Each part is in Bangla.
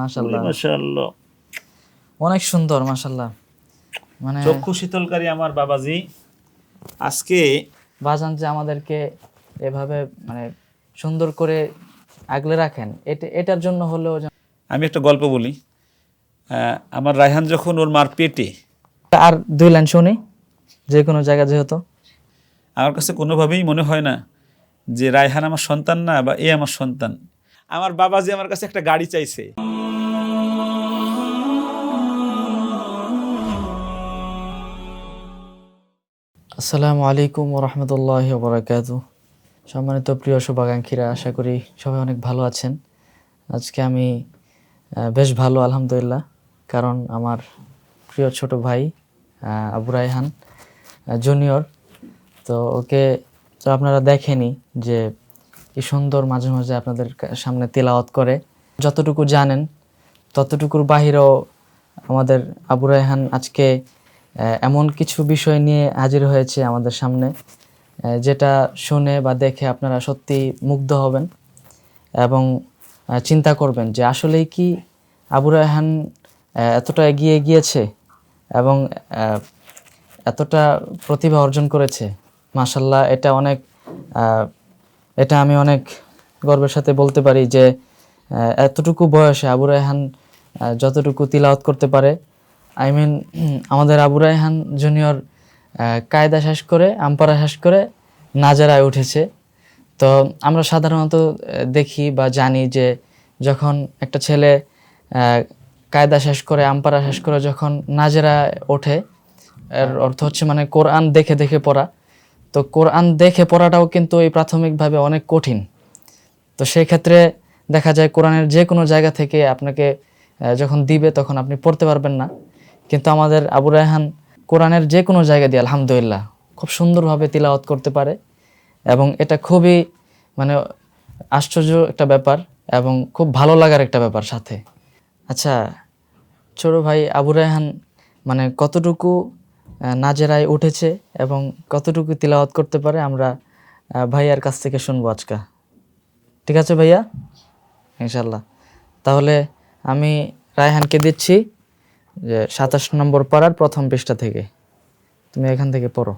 মাশাআল্লাহ। অনেক সুন্দর মাশাল্লাহ মানে চক্ষু শীতলকারী আমার বাবাজি। আজকে বাজান যে আমাদেরকে এভাবে মানে সুন্দর করে আগলে রাখেন এটা এটার জন্য আমি একটা গল্প বলি। আমার রায়হান যখন ওর মার পেটে আর দুই লাইন শুনি যে কোনো জায়গা যেহেতু। আমার কাছে কোনোভাবেই মনে হয় না যে রায়হান আমার সন্তান না বা এ আমার সন্তান। আমার বাবাজি আমার কাছে একটা গাড়ি চাইছে। আসসালামু আলাইকুম রহমতুল্লাহ বরাকাত সম্মানিত প্রিয় শুভাকাঙ্ক্ষীরা, আশা করি সবাই অনেক ভালো আছেন। আজকে আমি বেশ ভালো, আলহামদুলিল্লাহ। কারণ আমার প্রিয় ছোট ভাই আবু রায়হান জুনিয়র তো ওকে, তো আপনারা দেখেনি যে কি সুন্দর মাঝে মাঝে আপনাদের সামনে তেলাওয়াত করে। যতটুকু জানেন, ততটুকুর বাহিরেও আমাদের আবু রায়হান আজকে এমন কিছু বিষয় নিয়ে হাজির হয়েছে আমাদের সামনে যেটা শুনে বা দেখে আপনারা সত্যি মুগ্ধ হবেন এবং চিন্তা করবেন যে আসলেই কি আবু রায়হান এতটা এগিয়ে গিয়েছে এবং এতটা প্রতিভা অর্জন করেছে। মাসাল্লাহ এটা অনেক এটা আমি অনেক গর্বের সাথে বলতে পারি যে এতটুকু বয়সে আবু রায়হান যতটুকু তিলাওয়াত করতে পারে আই মিন আমাদের আবু রায়হান জুনিয়র কায়দা শেষ করে, আম্পারা শেষ করে নাজারায় উঠেছে। তো আমরা সাধারণত দেখি বা জানি যে যখন একটা ছেলে কায়দা শেষ করে, আম্পারা শেষ করে যখন নাজেরা ওঠে, এর অর্থ হচ্ছে মানে কোরআন দেখে দেখে পড়া। তো কোরআন দেখে পড়াটাও কিন্তু এই প্রাথমিকভাবে অনেক কঠিন। তো সেই ক্ষেত্রে দেখা যায় কোরআনের যে কোনো জায়গা থেকে আপনাকে যখন দিবে তখন আপনি পড়তে পারবেন না। কিন্তু আমাদের আবু রায়হান কোরআনের যে কোনো জায়গা দিয়ে আলহামদুলিল্লাহ খুব সুন্দরভাবে তিলাওয়াত করতে পারে এবং এটা খুবই মানে আশ্চর্য একটা ব্যাপার এবং খুব ভালো লাগার একটা ব্যাপার সাথে। আচ্ছা ছোট ভাই আবু রায়হান মানে কতটুকু নাজেরায় উঠেছে এবং কতটুকু তিলাওয়াত করতে পারে আমরা ভাইয়ার কাছ থেকে শুনব আজকা। ঠিক আছে ভাইয়া? ইনশাল্লাহ তাহলে আমি রায়হানকে দিচ্ছি। যে সাতাশ নম্বর পাড়ার প্রথম পৃষ্ঠা থেকে। তুমি এখান থেকে পড়ো।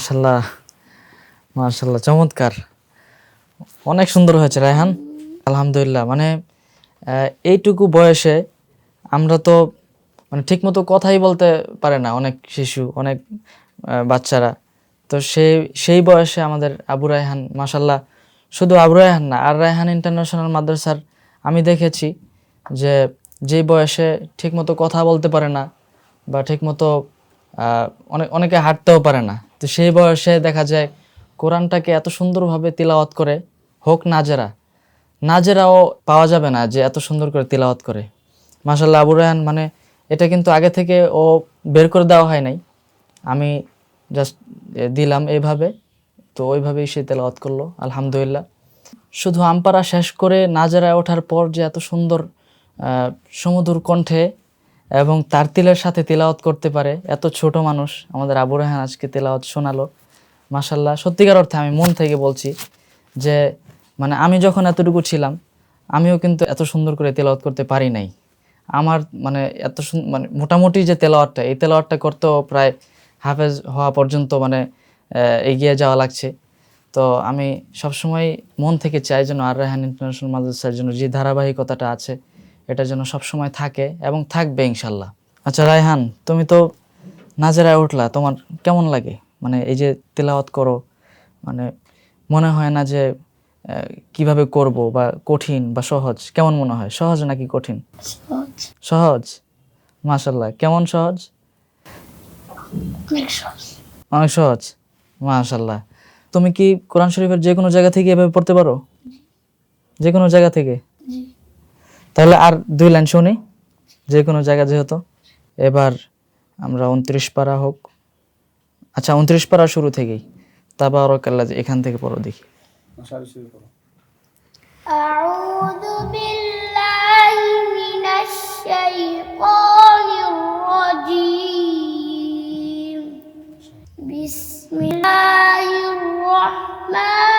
মাশাল্লাহ মাশাল্লাহ, চমৎকার। অনেক সুন্দর হয়েছে রায়হান, আলহামদুলিল্লাহ। মানে এইটুকু বয়সে আমরা তো মানে ঠিকমতো কথাই বলতে পারে না অনেক শিশু, অনেক বাচ্চারা। তো সেই সেই বয়সে আমাদের আবু রায়হান, মাশাল্লাহ, শুধু আবু রায়হান না, আর রায়হান ইন্টারন্যাশনাল মাদ্রাসার আমি দেখেছি যে যেই বয়সে ঠিকমতো কথা বলতে পারে না বা ঠিকমতো অনেক, অনেকে হাঁটতেও পারে না। তো সেই বয়সে দেখা যায় কোরআনটাকে এত সুন্দরভাবে তিলাওয়াত করে হোক নাজেরা নাজেরাও পাওয়া যাবে না যে এত সুন্দর করে তিলাওয়াত করে। মাসাল্লাহ আবু রায়হান মানে এটা কিন্তু আগে থেকে ও বের করে দেওয়া হয় নাই। আমি জাস্ট দিলাম এইভাবে তো ওইভাবেই সে তেলাওয়াত করল আলহামদুলিল্লাহ। শুধু আমপারা শেষ করে নাজারায় ওঠার পর যে এত সুন্দর আহ, সুমধুর কণ্ঠে এবং তার তিলের সাথে তেলাওয়াত করতে পারে। এত ছোট মানুষ, আমাদের আবু রাহান আজকে তেলাওয়াত শোনালো। মাসাল্লাহ সত্যিকার অর্থে আমি মন থেকে বলছি যে মানে আমি যখন এতটুকু ছিলাম, আমিও কিন্তু এত সুন্দর করে তেলাওয়াত করতে পারি নাই। আমার মানে এত মানে মোটামুটি যে তেলাওয়াতটা, এই তেলাওয়াতটা করতেও প্রায় হাফেজ হওয়া পর্যন্ত মানে এগিয়ে যাওয়া লাগছে। তো আমি সবসময় মন থেকে চাই যেন আর রায়হান ইন্টারন্যাশনাল মাদ্রাসার জন্য যে ধারাবাহিকতাটা আছে এটা যেন সবসময় থাকে এবং থাকবে ইনশাল্লাহ। আচ্ছা রায়হান তুমি তো নাজেরায় উঠলা তোমার কেমন লাগে? মানে এই যে তেলাওয়াত করো মানে মনে হয় না যে কীভাবে করব বা কঠিন বা সহজ কেমন মনে হয়? সহজ নাকি কঠিন? সহজ। মাশাল্লাহ কেমন সহজ? অনেক সহজ। মাশাল্লাহ তুমি কি কোরআন শরীফের যে কোনো জায়গা থেকে এভাবে পড়তে পারো? যে কোনো জায়গা থেকে? তাহলে আর দুই লাইন শুনি যে কোনো জায়গা যেহেতু এবার আমরা উনত্রিশ পারা হোক আচ্ছা উনত্রিশ পারা শুরু থেকেই তাবারকাল্লাহ এখান থেকে পড়ো দেখি أعوذ بالله من الشيطان الرجيم بسم الله الرحمن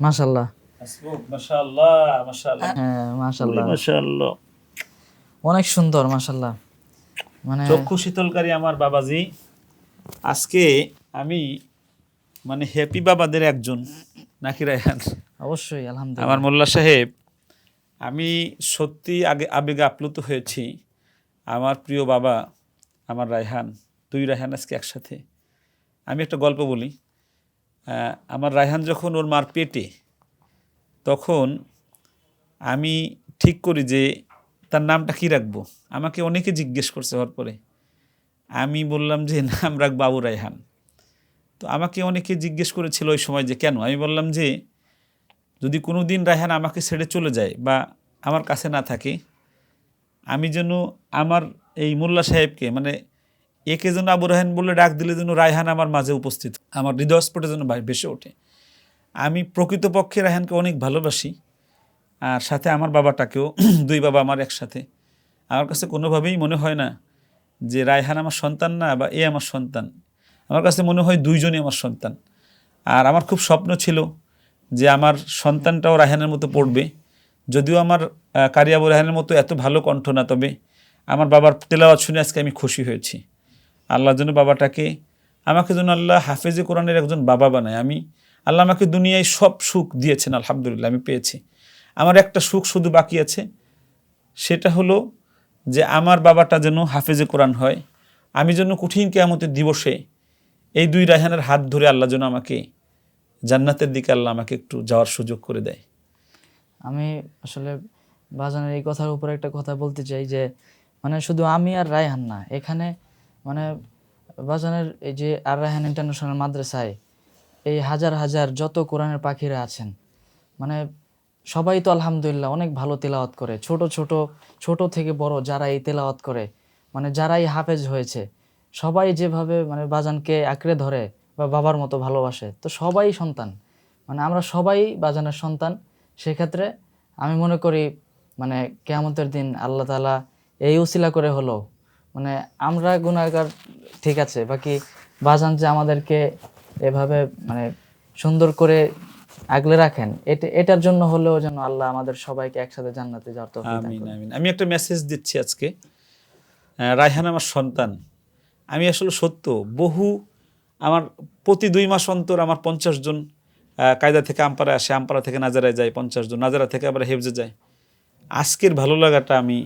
মাশাল্লাহ হ্যাঁ অনেক সুন্দর মাশাল্লাহ মানে চক্ষু শীতলকারী আমার বাবাজি। আজকে আমি মানে হ্যাপি বাবাদের একজন নাকি রায়হান? অবশ্যই আলহামদুলিল্লাহ। আমার মোল্লা সাহেব আমি সত্যি আগে আবেগে আপ্লুত হয়েছি। আমার প্রিয় বাবা আমার রায়হান। দুই রায়হান আজকে একসাথে। আমি একটা গল্প বলি। আমার রায়হান যখন ওর মার পেটে, তখন আমি ঠিক করি যে তার নামটা কি রাখব? আমাকে অনেকে জিজ্ঞেস করছে হওয়ার পরে। আমি বললাম যে নাম রাখব আবু রায়হান। তো আমাকে অনেকে জিজ্ঞেস করেছিল ওই সময় যে, কেন? আমি বললাম যে, যদি কোনো দিন রায়হান আমাকে ছেড়ে চলে যায় বা আমার কাছে না থাকে, আমি যেন আমার এই মোল্লা সাহেবকে মানে একে যেন আবু রায়হান বলে ডাক দিলে যেন রায়হান আমার মাঝে উপস্থিত। আমার হৃদয়স্ফোটে যেন ভেসে ওঠে। আমি প্রকৃতপক্ষে রায়হানকে অনেক ভালোবাসি আর সাথে আমার বাবাটাকেও, দুই বাবা আমার একসাথে। আমার কাছে কোনোভাবেই মনে হয় না যে রায়হান আমার সন্তান না বা এ আমার সন্তান। আমার কাছে মনে হয় দুইজনই আমার সন্তান। আর আমার খুব স্বপ্ন ছিল যে আমার সন্তানটাও রায়হানের মতো পড়বে। যদিও আমার কারিয়াবু রায়হানের মতো এত ভালো কণ্ঠ না, তবে আমার বাবার তেলাওয়াত শুনে আজকে আমি খুশি হয়েছি। আল্লাহর জন্য বাবাটাকে, আমাকে যেন আল্লাহ হাফেজে কোরআনের একজন বাবা বানায়। আমি, আল্লাহ আমাকে দুনিয়ায় সব সুখ দিয়েছেন, আলহামদুলিল্লাহ, আমি পেয়েছি। আমার একটা সুখ শুধু বাকি আছে, সেটা হলো যে আমার বাবাটা যেন হাফেজে কোরআন হয়। আমি যেন কঠিন কেয়ামতের দিবসে এই দুই রায়হানের হাত ধরে আল্লাহ যেন আমাকে জান্নাতের দিকে আল্লাহ আমাকে একটু যাওয়ার সুযোগ করে দেয়। আমি আসলে বাজানের এই কথার উপরে একটা কথা বলতে চাই যে মানে শুধু আমি আর রায়হান না, এখানে মানে বাজানের এই যে আর রাহান ইন্টারন্যাশনাল মাদ্রাসায় এই হাজার হাজার যত কোরআনের পাখিরা আছেন মানে সবাই তো আলহামদুলিল্লাহ অনেক ভালো তেলাওয়াত করে। ছোট ছোট ছোট থেকে বড় যারা এই তেলাওয়াত করে মানে যারাই হাফেজ হয়েছে, সবাই যেভাবে মানে বাজানকে আঁকড়ে ধরে বা বাবার মতো ভালোবাসে, তো সবাই সন্তান। মানে আমরা সবাই বাজানের সন্তান, সেক্ষেত্রে আমি মনে করি মানে কেয়ামতের দিন আল্লাহ তালা এই উসিলা করে হলো মানে আমরা গুণাগার ঠিক আছে বাকি বাজান যে আমাদেরকে এভাবে মানে সুন্দর করে আগলে রাখেন এটা এটার জন্য হলেও যেন আল্লাহ আমাদের সবাইকে একসাথে জান্নাতে যাওয়ার তৌফিক আমিন আমিন। আমি একটা মেসেজ দিচ্ছি আজকে। রায়হান আমার সন্তান। আমি আসলে সত্য বহু আমার প্রতি দুই মাস অন্তর আমার পঞ্চাশ জন কায়দা থেকে আমপারা আসে আমপারা থেকে নাজারায় যায় পঞ্চাশ জন নাজারা থেকে আবার হেফজে যায়। আজকের ভালো লাগাটা আমি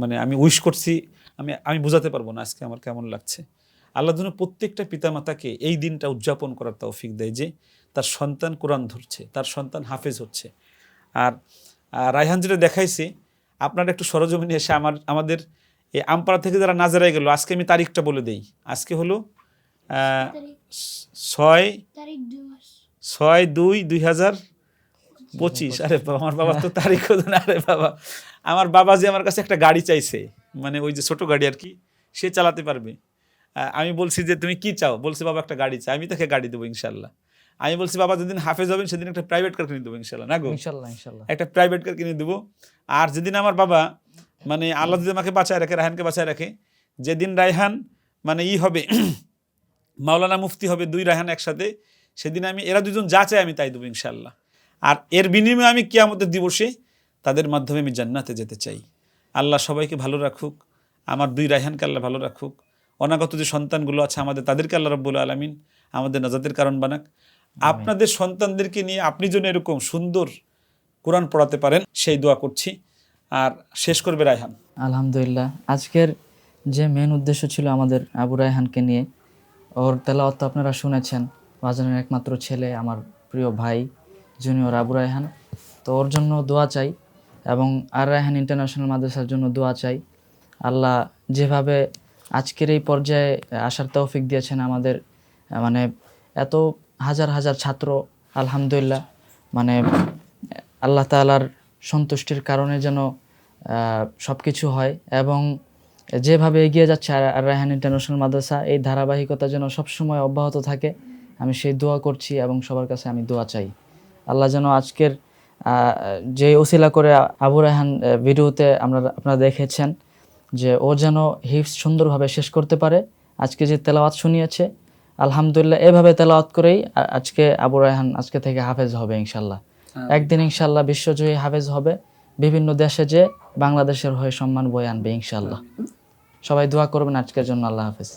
মানে আমি উইশ করছি আমি আমি বোঝাতে পারব না আজকে আমার কেমন লাগছে। আল্লাহ যেন প্রত্যেকটা পিতামাতাকে এই দিনটা উদযাপন করার তৌফিক দেয় যে তার সন্তান কোরআন ধরছে তার সন্তান হাফেজ হচ্ছে। আর রায়হান যেটা দেখাইছে আপনারা একটু সরজমিনে এসে আমার আমাদের এই আমপাড়া থেকে যারা নাজারায় গেল আজকে আমি তারিখটা বলে দেই। আজকে হলো ছয় ছয় দুই দুই হাজার পঁচিশ আরে বাবা আমার বাবা তো তারিখ না আরে বাবা। আমার বাবা যে আমার কাছে একটা গাড়ি চাইছে মানে ওই যে ছোট গাড়ি আর কি সে চালাতে পারবে। আমি বলছি যে তুমি কি চাও? বলছে বাবা একটা গাড়ি চাই আমি তাকে গাড়ি দেবো ইনশাল্লাহ আমি বলছি বাবা যেদিন হাফেজ হবেন সেদিন একটা প্রাইভেট কার কিনে দেবো ইনশাল্লাহ না গো? ইনশাল্লাহ ইনশাল্লাহ একটা প্রাইভেট কার কিনে দেবো। আর যেদিন আমার বাবা মানে আল্লাহ যদি আমাকে বাঁচায় রাখে রায়হানকে বাঁচায় রাখে যেদিন রায়হান মানে ই হবে মাওলানা মুফতি হবে দুই রায়হান একসাথে সেদিন আমি এরা দুজন যা চাই আমি তাই দেবো ইনশাল্লাহ আর এর বিনিময়ে আমি কিয়ামতের দিবসে তাদের মাধ্যমে আমি জান্নাতে যেতে চাই। আল্লাহ সবাইকে ভালো রাখুক আমার দুই রায়হানকে আল্লাহ ভালো রাখুক। অনাগত যে সন্তানগুলো আছে আমাদের তাদেরকে আল্লাহ রব্বুল আলমিন আমাদের নাজাদের কারণ বানাক। আপনাদের সন্তানদেরকে নিয়ে আপনি যেন এরকম সুন্দর কোরআন পড়াতে পারেন সেই দোয়া করছি। আর শেষ করবে রায়হান। আলহামদুলিল্লাহ। আজকের যে মেন উদ্দেশ্য ছিল আমাদের আবু রায়হানকে নিয়ে ওর তেলাওয়াত আপনারা শুনেছেন। বাজানের একমাত্র ছেলে আমার প্রিয় ভাই। জুনিয়র আবু রায়হান। তো ওর জন্য দোয়া চাই এবং আর রায়হান ইন্টারন্যাশনাল মাদ্রাসার জন্য দোয়া চাই। আল্লাহ যেভাবে আজকের এই পর্যায়ে আসার তৌফিক দিয়েছেন আমাদের মানে এত হাজার হাজার ছাত্র, আলহামদুলিল্লাহ মানে আল্লাহ তাআলার সন্তুষ্টির কারণে যেন সব কিছু হয় এবং যেভাবে এগিয়ে যাচ্ছে আর রায়হান ইন্টারন্যাশনাল মাদ্রাসা, এই ধারাবাহিকতা যেন সবসময় অব্যাহত থাকে। আমি সেই দোয়া করছি এবং সবার কাছে আমি দোয়া চাই। আল্লাহ যেন আজকের যে ওসিলা করে আবু রায়হান ভিডিওতে আমরা আপনারা দেখেছেন যে ও যেন হিফস সুন্দরভাবে শেষ করতে পারে। আজকে যে তেলাওয়াত শুনিয়েছে আলহামদুলিল্লাহ এভাবে তেলাওয়াত করেই আজকে আবু রায়হান আজকে থেকে হাফেজ হবে ইনশাল্লাহ একদিন ইনশাল্লাহ বিশ্বজয়ী হাফেজ হবে। বিভিন্ন দেশে যে বাংলাদেশের হয়ে সম্মান বয়ে আনবে ইনশাল্লাহ সবাই দোয়া করবেন আজকের জন্য আল্লাহ হাফেজ।